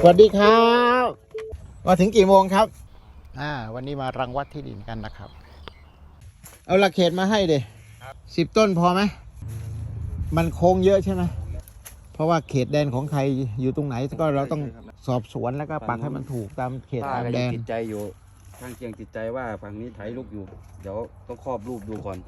สวัสดีครับ มาถึงกี่โมงครับ อ่า วันนี้มารังวัดที่ดินกันนะครับ เอาหลักเขตมาให้เดสิบต้นพอไหม มันโค้งเยอะใช่ไหม เพราะว่าเขตแดนของใครอยู่ตรงไหนก็เราต้องสอบสวนแล้วก็ปักให้มันถูกตามเขตป้าตามก็แดยังน ติดใจอยู่ทางเคียงติดใจว่าฝั่งนี้ไถลูกอยู่ เดี๋ยวต้องครอบรูปดูก่อน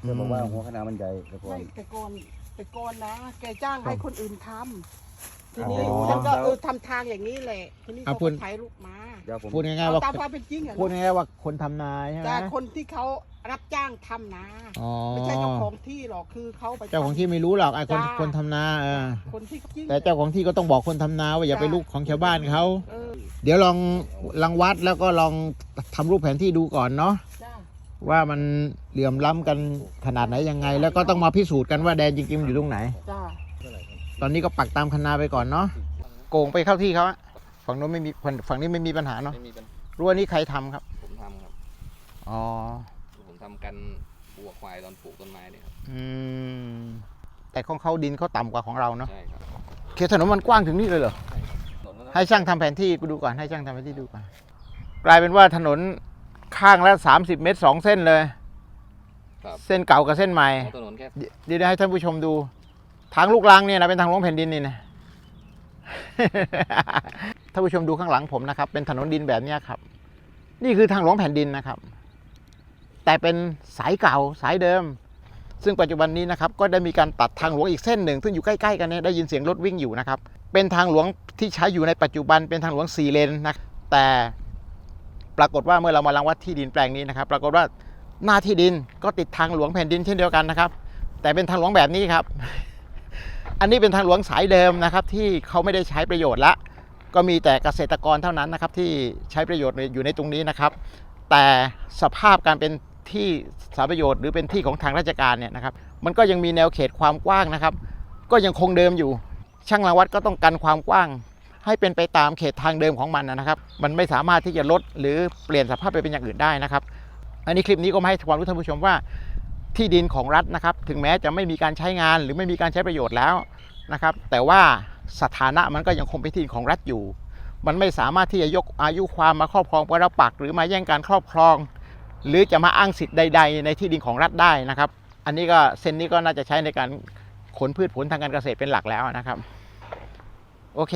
เพื่อบอกว่าหัวคณะมันใหญ่แล้วก่อไม่นแต่ก่อนแต่ก่อนนะ แกจ้างให้คนอื่นทำ ทีนี้อ๋อฉันก็เออทำทางอย่างนี้แหละทีนี้เอาเขาพูด ก็ถ่ายรูปมาเดี๋ยวผมพูดง่ายๆเอาว่าตามความเป็นจริงอะพูดง่ายๆว่าคนทำนาใช่ไหมแต่คนที่เขารับจ้างทำนะอ๋อไม่ใช่เจ้าของที่หรอกคือเขาไป เจ้าของที่ไม่รู้หรอกไอ้คนจ้า คนทำนาเออคนที่จริง แต่เจ้าของที่ก็ต้องบอกคนทำนาว่าอย่าไปลุกของชาวบ้านเขาเออเดี๋ยวลองลังวัดแล้วก็ลองทำรูปแผนที่ดูก่อนเนาะจ้าว่ามันเหลื่อมล้ำกันขนาดไหนยังไง แล้วก็ต้องมาพิสูจน์กันว่าแดนจริงๆมันอยู่ตรงไหน จ้า ตอนนี้ก็ปักตามคันนาไปก่อนเนาะโกงไปเข้าที่เขาอะฝั่งโน้นไม่มีฝั่งฝั่งนี้ไม่มีปัญหาเนาะไม่มีปัญหารั้วนี้ใครทำครับ ผมทำครับ อ๋อ ผมทำกันบัวควายตอนปลูกต้นไม้เนี่ยครับอืม แต่ของเขาดินเขาต่ำกว่าของเราเนาะใช่ครับเขตถนนมันกว้างถึงนี่เลยเหรอ ถนนมันให้ช่างทำแผนที่กูดูก่อนให้ช่างทำแผนที่ดูก่อนกลายเป็นว่าถนนข้างละ30 เมตรสองเส้นเลย ครับเส้นเก่ากับเส้นใหม่ถนนแค่เดี๋ยวให้ท่านผู้ชมดู ทางลูกรังเนี่ยนะเป็นทางหลวงแผ่นดินนี่นะท่านผู้ชมดูข้างหลังผมนะครับ เป็นถนนดินแบบนี้ครับ นี่คือทางหลวงแผ่นดินนะครับ แต่เป็นสายเก่าสายเดิม ซึ่งปัจจุบันนี้นะครับ ก็ได้มีการตัดทางหลวงอีกเส้นหนึ่ง ซึ่งอยู่ใกล้ๆกันเนี่ยได้ยินเสียงรถวิ่งอยู่นะครับ เป็นทางหลวงที่ใช้อยู่ในปัจจุบันเป็นทางหลวงสี่เลนนะแต่ปรากฏว่าเมื่อเรามาลังวัดที่ดินแปลงนี้นะครับ ปรากฏว่าหน้าที่ดินก็ติดทางหลวงแผ่นดินเช่นเดียวกันนะครับ แต่เป็นทางหลวงแบบนี้ครับ อันนี้เป็นทางหลวงสายเดิมนะครับ ที่เขาไม่ได้ใช้ประโยชน์ละ ก็มีแต่เกษตรกรเท่านั้นนะครับที่ใช้ประโยชน์อยู่ในตรงนี้นะครับ แต่สภาพการเป็นที่สารประโยชน์หรือเป็นที่ของทางราชการเนี่ยนะครับ มันก็ยังมีแนวเขตความกว้างนะครับ ก็ยังคงเดิมอยู่ ช่างรังวัดก็ต้องกันความกว้าง ให้เป็นไปตามเขตทางเดิมของมันนะครับ มันไม่สามารถที่จะลดหรือเปลี่ยนสภาพไปเป็นอย่างอื่นได้นะครับ อันนี้คลิปนี้ก็มาให้ความรู้ท่านผู้ชมว่า ที่ดินของรัฐนะครับ ถึงแม้จะไม่มีการใช้งานหรือไม่มีการใช้ประโยชน์แล้วนะครับ แต่ว่าสถานะมันก็ยังคงเป็นที่ดินของรัฐอยู่ มันไม่สามารถที่จะยกอายุความมาครอบครองปรปัก หรือมาแย่งการครอบครอง หรือจะมาอ้างสิทธิ์ใด ๆ ในที่ดินของรัฐได้นะครับ อันนี้ก็เส้นนี้ก็น่าจะใช้ในการขนพืชผลทางการเกษตรเป็นหลักแล้วนะครับ โอเค